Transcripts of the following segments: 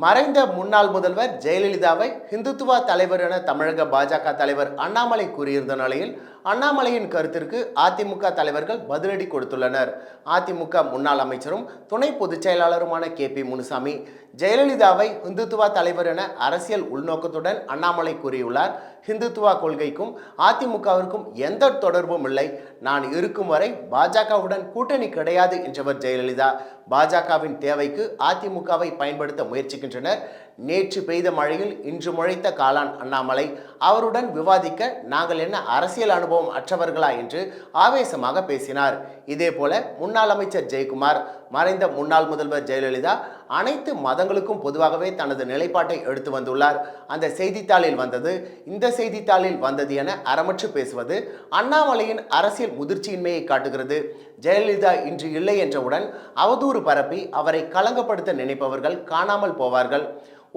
மறைந்த முன்னாள் முதல்வர் ஜெயலலிதாவை ஹிந்துத்துவா தலைவர் என தமிழக பாஜக தலைவர் அண்ணாமலை கூறியிருந்த நிலையில் அண்ணாமலையின் கருத்திற்கு அதிமுக தலைவர்கள் பதிலடி கொடுத்துள்ளனர். அதிமுக முன்னாள் அமைச்சரும் துணை பொதுச் செயலாளருமான கே பி முனுசாமி ஜெயலலிதாவை ஹிந்துத்துவா தலைவர் என அரசியல் உள்நோக்கத்துடன் அண்ணாமலை கூறியுள்ளார். ஹிந்துத்துவா கொள்கைக்கும் அதிமுகவிற்கும் எந்த தொடர்பும் இல்லை. நான் இருக்கும் வரை பாஜகவுடன் கூட்டணி கிடையாது என்றவர் ஜெயலலிதா. பாஜகவின் தேவைக்கு அதிமுகவை பயன்படுத்த முயற்சிக்கின்றனர். நேற்று பெய்த மழையில் இன்று முளைத்த காளான் அண்ணாமலை. அவருடன் விவாதிக்க நாங்கள் என்ன அரசியல் அனுபவம் அற்றவர்களா என்று ஆவேசமாக பேசினார். இதேபோல முன்னாள் அமைச்சர் ஜெயக்குமார் மறைந்த முன்னாள் முதல்வர் ஜெயலலிதா அனைத்து மதங்களுக்கும் பொதுவாகவே தனது நிலைப்பாட்டை எடுத்து வந்துள்ளார். அந்த செய்தித்தாளில் வந்தது இந்த செய்தித்தாளில் வந்தது என அறமற்று பேசுவது அண்ணாமலையின் அரசியல் முதிர்ச்சியின்மையை காட்டுகிறது. ஜெயலலிதா இன்று இல்லை என்றவுடன் அவதூறு பரப்பி அவரை களங்கப்படுத்த நினைப்பவர்கள் காணாமல் போவார்கள்.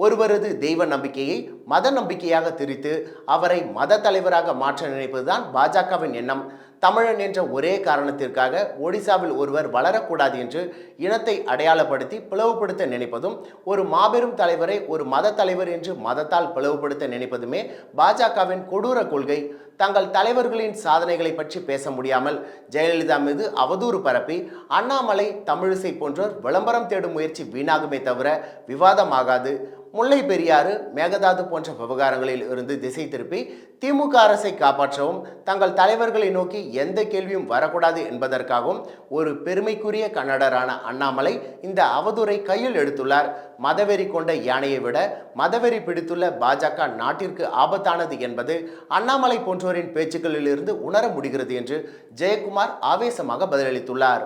ஒருவரது தெய்வ நம்பிக்கையை மத நம்பிக்கையாக திரித்து அவரை மத தலைவராக மாற்ற நினைப்பதுதான் பாஜகவின் எண்ணம். தமிழன் என்ற ஒரே காரணத்திற்காக ஒடிசாவில் ஒருவர் வளரக்கூடாது என்று இனத்தை அடையாளப்படுத்தி பிளவுபடுத்த நினைப்பதும் ஒரு மாபெரும் தலைவரை ஒரு மத தலைவர் என்று மதத்தால் பிளவுபடுத்த நினைப்பதுமே பாஜகவின் கொடூர கொள்கை. தங்கள் தலைவர்களின் சாதனைகளை பற்றி பேச முடியாமல் ஜெயலலிதா மீது அவதூறு பரப்பி அண்ணாமலை தமிழிசை போன்றோர் விளம்பரம் தேடும் முயற்சி வீணாகுமே தவிர விவாதமாகாது. முல்லை பெரியாறு மேகதாது போன்ற விவகாரங்களில் இருந்து திசை திருப்பி திமுக அரசை காப்பாற்றவும் தங்கள் தலைவர்களை நோக்கி எந்த கேள்வியும் வரக்கூடாது என்பதற்காகவும் ஒரு பெருமைக்குரிய கன்னடரான அண்ணாமலை இந்த அவதூறை கையில் எடுத்துள்ளார். மதவெறி கொண்ட யானையை விட மதவெறி பிடித்துள்ள பாஜக நாட்டிற்கு ஆபத்தானது என்பது அண்ணாமலை போன்றோரின் பேச்சுக்களிலிருந்து உணர முடிகிறது என்று ஜெயக்குமார் ஆவேசமாக பதிலளித்துள்ளார்.